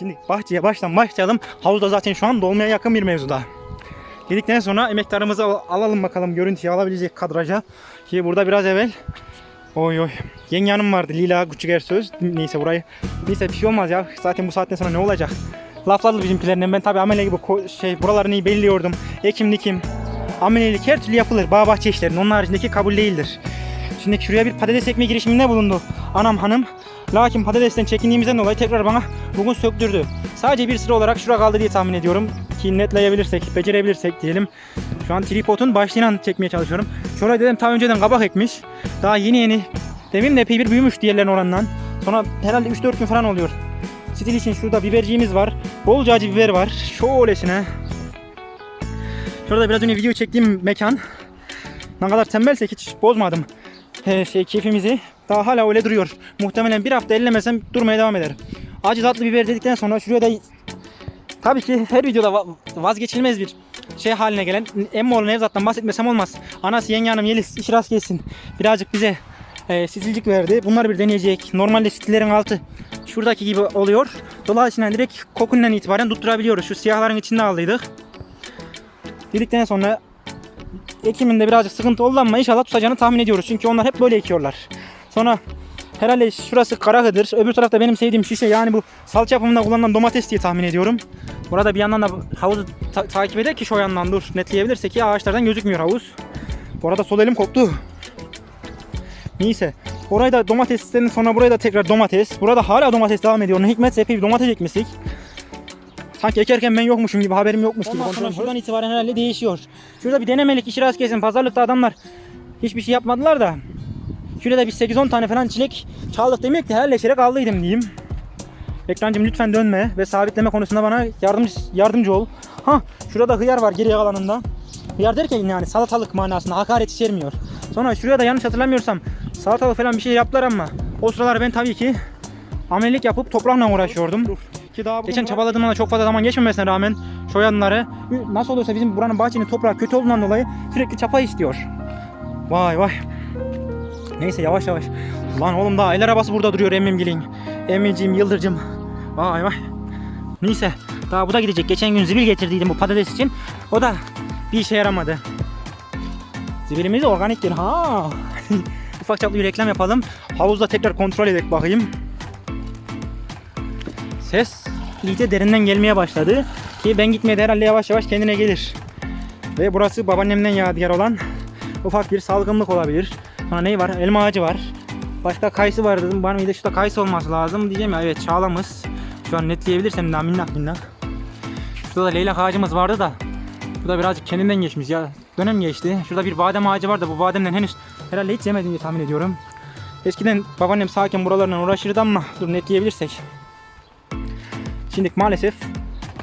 Şimdi bahçeye baştan başlayalım. Havuzda zaten şu an dolmaya yakın bir mevzuda. Dedikten sonra emektarımızı al- alalım bakalım görüntüyü alabilecek kadraja. Ki burada biraz evvel Oy oy. Yenge hanım vardı Lila Küçük Ersöz. Neyse burayı. Neyse bir şey olmaz ya. Zaten bu saatten sonra ne olacak? Laflarla bizimkilerinden ben tabi amele gibi şey buralarını belliyordum. Ekim dikim. Amelelik her türlü yapılır bağ bahçe işlerinin. Onun haricindeki kabul değildir. Şimdi şuraya bir patates ekme girişiminde bulundu anam hanım. Lakin patatesten çekindiğimizden dolayı tekrar bana bugün söktürdü. Sadece bir sıra olarak şura kaldı diye tahmin ediyorum. Ki netleyebilirsek, becerebilirsek diyelim. Şu an tripodun başlığıyla çekmeye çalışıyorum. Şuraya dedim ta önceden kabak ekmiş. Daha yeni yeni. Demin de epey bir büyümüş diğerlerin oranından. Sonra herhalde 3-4 gün falan oluyor. Stil için şurada biberciğimiz var. Bolca acı biber var. Şöylesine. Şurada biraz önce video çektiğim mekan. Ne kadar tembelsek hiç bozmadım. Ee, şey keyfimizi. Daha hala öyle duruyor. Muhtemelen bir hafta ellemesem durmaya devam eder. Acı tatlı biber dedikten sonra şuraya da tabii ki her videoda va- vazgeçilmez bir şey haline gelen Emmoğlu Nevzat'tan bahsetmesem olmaz. Anası yenge hanım Yeliz iş rast gelsin. Birazcık bize e, stilcik verdi. Bunları bir deneyecek. Normalde stillerin altı şuradaki gibi oluyor. Dolayısıyla direkt kokundan itibaren tutturabiliyoruz. Şu siyahların içinde aldıydık. Dedikten sonra ekiminde birazcık sıkıntı oldu ama inşallah tutacağını tahmin ediyoruz. Çünkü onlar hep böyle ekiyorlar. Sonra herhalde şurası Karahıdır. Öbür tarafta benim sevdiğim şişe yani bu salça yapımında kullanılan domates diye tahmin ediyorum. Burada bir yandan da havuzu ta- takip eder ki şu yandan dur netleyebilirsek ya ağaçlardan gözükmüyor havuz. Bu arada sol elim koptu. Neyse. Orayı da domatesten sonra buraya da tekrar domates. Burada hala domates devam ediyor. Ne hikmetse epey bir domates ekmiştik. Sanki ekerken ben yokmuşum gibi haberim yokmuş gibi. Ondan sonra şuradan itibaren herhalde değişiyor. Şurada bir denemelik işi rast gelsin. Pazarlıkta adamlar hiçbir şey yapmadılar da. Şurada bir 8-10 tane falan çilek çaldık demek de herleşerek aldıydım diyeyim. Ekrancım lütfen dönme ve sabitleme konusunda bana yardımcı, yardımcı ol. Ha şurada hıyar var geriye kalanında. Hıyar derken yani salatalık manasında hakaret içermiyor. Sonra şuraya da yanlış hatırlamıyorsam salatalık falan bir şey yaptılar ama o sıralar ben tabii ki amelilik yapıp toprakla uğraşıyordum. Ki daha Geçen çabaladığımda çok fazla zaman geçmemesine rağmen şu yanları nasıl olursa bizim buranın bahçenin toprağı kötü olduğundan dolayı sürekli çapa istiyor. Vay vay. Neyse yavaş yavaş. Lan oğlum daha el arabası burada duruyor emmim gelin. Emmiciğim yıldırcım. Vay vay. Neyse daha bu da gidecek. Geçen gün zibil getirdiydim bu patates için. O da bir işe yaramadı. Zibilimiz organik ha. Ufak çaplı bir reklam yapalım. Havuzda tekrar kontrol edelim bakayım. Ses iyice derinden gelmeye başladı. Ki ben gitmeye de herhalde yavaş yavaş kendine gelir. Ve burası babaannemden yadigar olan ufak bir salgınlık olabilir. Sonra ne var? Elma ağacı var. Başka kayısı var dedim. Bir de şurada kayısı olması lazım. Diyeceğim ya evet çağlamız. Şu an netleyebilirsem daha minnak minnak. Şurada da leylak ağacımız vardı da. Bu da birazcık kendinden geçmiş ya. Dönem geçti. Şurada bir badem ağacı var da bu bademden henüz herhalde hiç yemedim diye tahmin ediyorum. Eskiden babaannem sakin buralarla uğraşırdı ama dur netleyebilirsek. Şimdi maalesef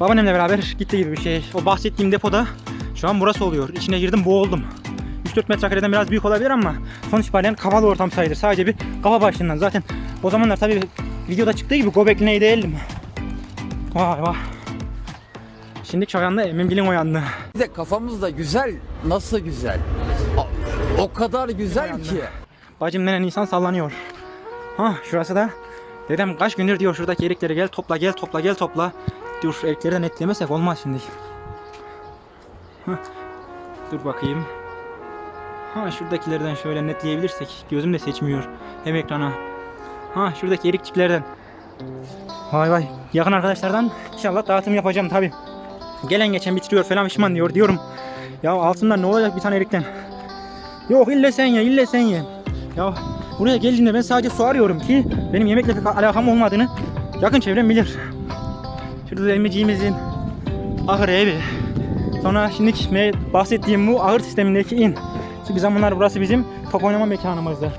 babaannemle beraber gitti gibi bir şey. O bahsettiğim depoda şu an burası oluyor. İçine girdim boğuldum. 3-4 metrekareden biraz büyük olabilir ama sonuç itibariyle kapalı ortam sayılır. Sadece bir kafa başlığından. Zaten o zamanlar tabii videoda çıktığı gibi Gobekli neydi değildim. Vay vay. Şimdi çayanda Emin Bilin uyandı. Bir de kafamız da güzel. Nasıl güzel? O- kadar güzel ki. Bacım nenen insan sallanıyor. Ha şurası da dedem kaç gündür diyor şuradaki erikleri gel topla gel topla gel topla. Erikleri de netlemesek olmaz şimdi. Hah, Dur bakayım. Ha şuradakilerden şöyle netleyebilirsek gözüm de seçmiyor hem ekrana. Ha şuradaki erikçiklerden. Vay vay yakın arkadaşlardan inşallah dağıtım yapacağım tabi. Gelen geçen bitiriyor falan pişman diyor diyorum. Ya altından ne olacak bir tane erikten. Yok ille sen ye, ille sen ye. Ya buraya geldiğimde ben sadece su arıyorum ki benim yemekle alakam olmadığını yakın çevrem bilir. Şurada da emiciğimizin ahır evi. Sonra şimdi bahsettiğim bu ahır sistemindeki in. Bir zamanlar burası bizim top oynama mekanımızdı.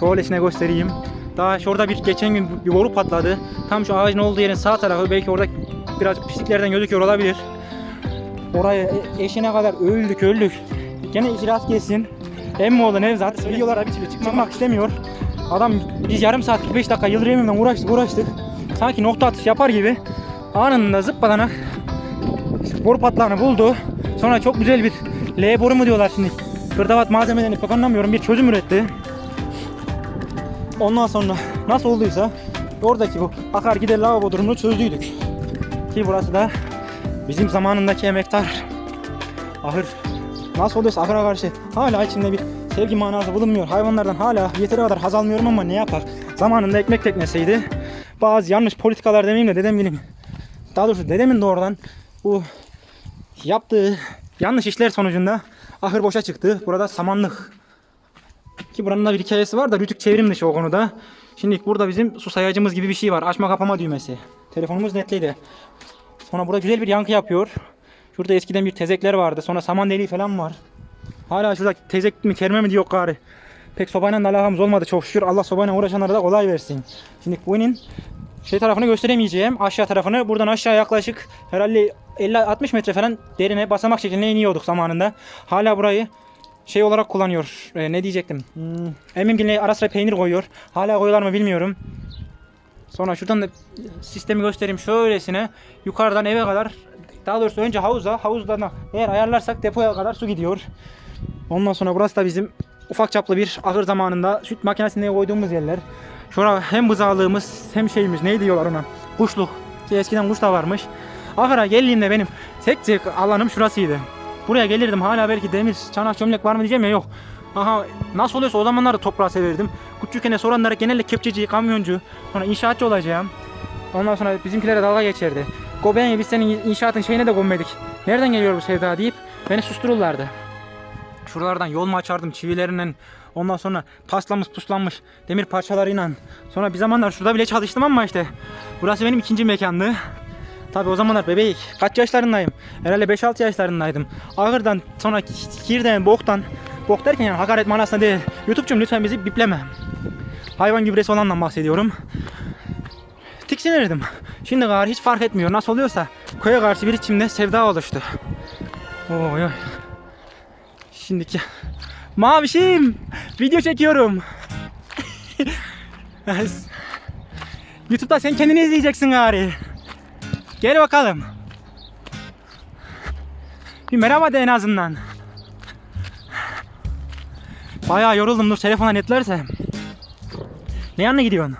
Şöylesine göstereyim. Daha şurada bir geçen gün bir boru patladı. Tam şu ağacın olduğu yerin sağ tarafı belki orada biraz pisliklerden gözüküyor olabilir. Oraya e- eşine kadar öldük öldük. Gene icraat gelsin. Emmoğlu Nevzat videolara bir türlü çıkmak istemiyor. Adam biz yarım saat 45 dakika Yıldırım uğraştık uğraştık. Sanki nokta atış yapar gibi anında zıppalanak boru patlağını buldu. Sonra çok güzel bir L boru mu diyorlar şimdi. Hırdavat malzemelerini anlamıyorum bir çözüm üretti. Ondan sonra nasıl olduysa oradaki bu akar gider lavabo durumunu çözdüydük. Ki burası da bizim zamanındaki emektar ahır nasıl oluyorsa ahıra karşı hala içinde bir sevgi manası bulunmuyor. Hayvanlardan hala yeteri kadar haz almıyorum ama ne yapar? Zamanında ekmek teknesiydi. Bazı yanlış politikalar demeyeyim de dedem benim daha doğrusu dedemin doğrudan bu yaptığı yanlış işler sonucunda ahır boşa çıktı. Burada samanlık. Ki buranın da bir hikayesi var da rütük çevrim dışı o konuda. Şimdi burada bizim su sayacımız gibi bir şey var. Açma kapama düğmesi. Telefonumuz netliydi. Sonra burada güzel bir yankı yapıyor. Şurada eskiden bir tezekler vardı. Sonra saman deliği falan var. Hala şurada tezek mi kerme mi diyor gari. Pek sobayla da alakamız olmadı çok şükür. Allah sobayla uğraşanlara da kolay versin. Şimdi bunun şey tarafını gösteremeyeceğim. Aşağı tarafını buradan aşağı yaklaşık herhalde 50-60 metre falan derine basamak şeklinde iniyorduk zamanında. Hala burayı şey olarak kullanıyor. Ee, ne diyecektim? Hmm, emmim yine ara sıra peynir koyuyor. Hala koyuyorlar mı bilmiyorum. Sonra şuradan da sistemi göstereyim şöylesine. Yukarıdan eve kadar daha doğrusu önce havuza, havuzdan da eğer ayarlarsak depoya kadar su gidiyor. Ondan sonra burası da bizim ufak çaplı bir ahır zamanında süt makinesine koyduğumuz yerler. Şura hem bızağlığımız hem şeyimiz neydi diyorlar ona? Kuşluk. Ki eskiden kuş da varmış. Ahıra geldiğimde benim tek tek alanım şurasıydı. Buraya gelirdim hala belki demir, çanak, çömlek var mı diyeceğim ya yok. Aha nasıl oluyorsa o zamanlar da toprağı severdim. Küçükken soranlara genelde kepçeci, kamyoncu, sonra inşaatçı olacağım. Ondan sonra bizimkilere dalga geçerdi. Goben biz senin inşaatın şeyine de gömmedik. Nereden geliyor bu sevda deyip beni sustururlardı. Şuralardan yol mu açardım çivilerinden. Ondan sonra paslanmış puslanmış demir parçalarıyla. Sonra bir zamanlar şurada bile çalıştım ama işte. Burası benim ikinci mekandı. Tabi o zamanlar bebek. Kaç yaşlarındayım? Herhalde 5-6 yaşlarındaydım. Ağırdan sonra kirden, boktan. Bok derken yani hakaret manasında değil. Youtube'cum lütfen bizi bipleme. Hayvan gübresi olandan bahsediyorum. Tiksinirdim. Şimdi gari hiç fark etmiyor. Nasıl oluyorsa köye karşı bir içimde sevda oluştu. Oy oy. Şimdiki Mavişim video çekiyorum. YouTube'da sen kendini izleyeceksin gari. Gel bakalım. Bir merhaba de en azından. Bayağı yoruldum dur telefona netlerse. Ne yanına gidiyorsun?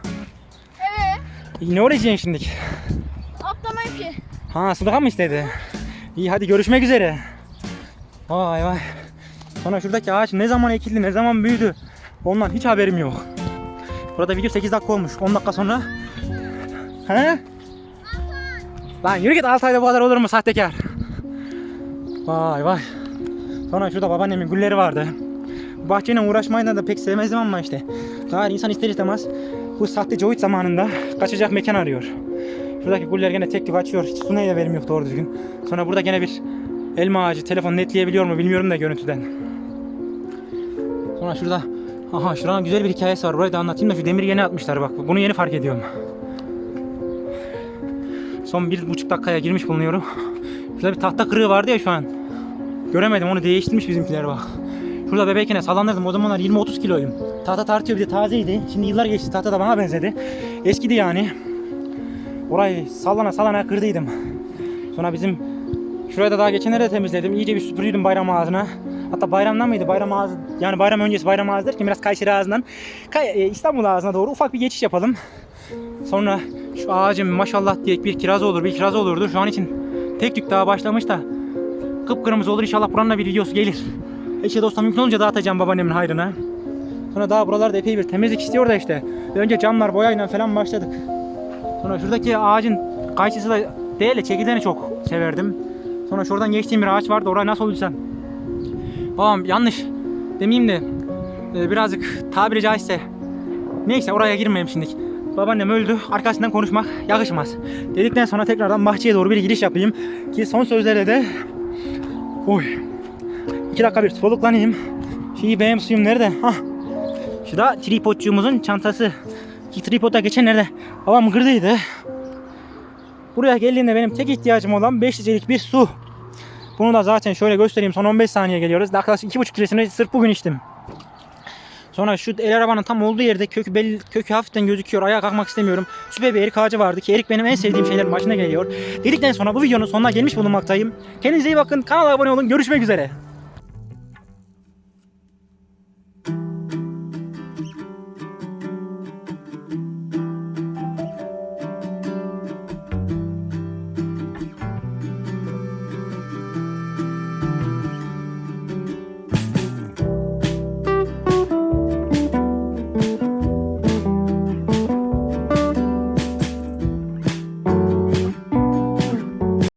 Eve Ne uğraşacaksın şimdi? atlamayayım ki. Ha Sıdıka mı istedi? İyi hadi görüşmek üzere. Vay vay. Sonra şuradaki ağaç ne zaman ekildi ne zaman büyüdü. Ondan hiç haberim yok. Burada video 8 dakika olmuş. 10 dakika sonra. He? Lan yürü git 6 ayda bu kadar olur mu sahtekar? Vay vay. Sonra şurada babaannemin gülleri vardı. Bahçeyle uğraşmayı da pek sevmezdim ama işte. Gayet insan ister istemez bu sahte Covid zamanında kaçacak mekan arıyor. Şuradaki guller gene tek tük açıyor. Hiç su neyle verim yok doğru düzgün. Sonra burada gene bir elma ağacı. Telefon netleyebiliyor mu bilmiyorum da görüntüden. Sonra şurada Aha şuranın güzel bir hikayesi var. Burayı da anlatayım da şu demiri yeni atmışlar bak. Bunu yeni fark ediyorum. Son bir buçuk dakikaya girmiş bulunuyorum. Şurada bir tahta kırığı vardı ya şu an. Göremedim onu değiştirmiş bizimkiler bak. Şurada bebekken sallanırdım. O zamanlar 20-30 kiloyum. Tahta tartıyor bir de tazeydi. Şimdi yıllar geçti. Tahta da bana benzedi. Eskidi yani. Orayı sallana sallana kırdıydım. Sonra bizim şurayı da daha geçenlerde temizledim. İyice bir süpürüydüm bayram ağzına. Hatta bayramdan mıydı? Bayram ağzı yani bayram öncesi bayram ağzı derken biraz Kayseri ağzından Kay- e, İstanbul ağzına doğru ufak bir geçiş yapalım. Sonra şu ağacım maşallah diye bir kiraz olur bir kiraz olurdu. Şu an için tek tük daha başlamış da kıpkırmızı olur inşallah buranın da bir videosu gelir. Eşe dosta mümkün olunca dağıtacağım babaannemin hayrına. Sonra daha buralarda epey bir temizlik istiyor da işte. Önce camlar boyayla falan başladık. Sonra şuradaki ağacın kayısısı da değil de çekirdeğini çok severdim. Sonra şuradan geçtiğim bir ağaç vardı oraya nasıl olduysa. Babam yanlış demeyeyim de e, birazcık tabiri caizse neyse oraya girmeyeyim şimdi. Babaannem öldü arkasından konuşmak yakışmaz. Dedikten sonra tekrardan bahçeye doğru bir giriş yapayım. Ki son sözlerde de Oy. İki dakika bir soluklanayım. Şeyi benim suyum nerede? Hah. Şu da tripodçumuzun çantası. Ki tripoda geçen nerede? Babam kırdıydı. Buraya geldiğinde benim tek ihtiyacım olan 5 litrelik bir su. Bunu da zaten şöyle göstereyim. Son 15 saniye geliyoruz. Yaklaşık 2,5 litresini sırf bugün içtim. Sonra şu el arabanın tam olduğu yerde kökü belli, kökü hafiften gözüküyor. Ayağa kalkmak istemiyorum. Süper bir erik ağacı vardı ki erik benim en sevdiğim şeylerin başına geliyor. Dedikten sonra bu videonun sonuna gelmiş bulunmaktayım. Kendinize iyi bakın. Kanala abone olun. Görüşmek üzere.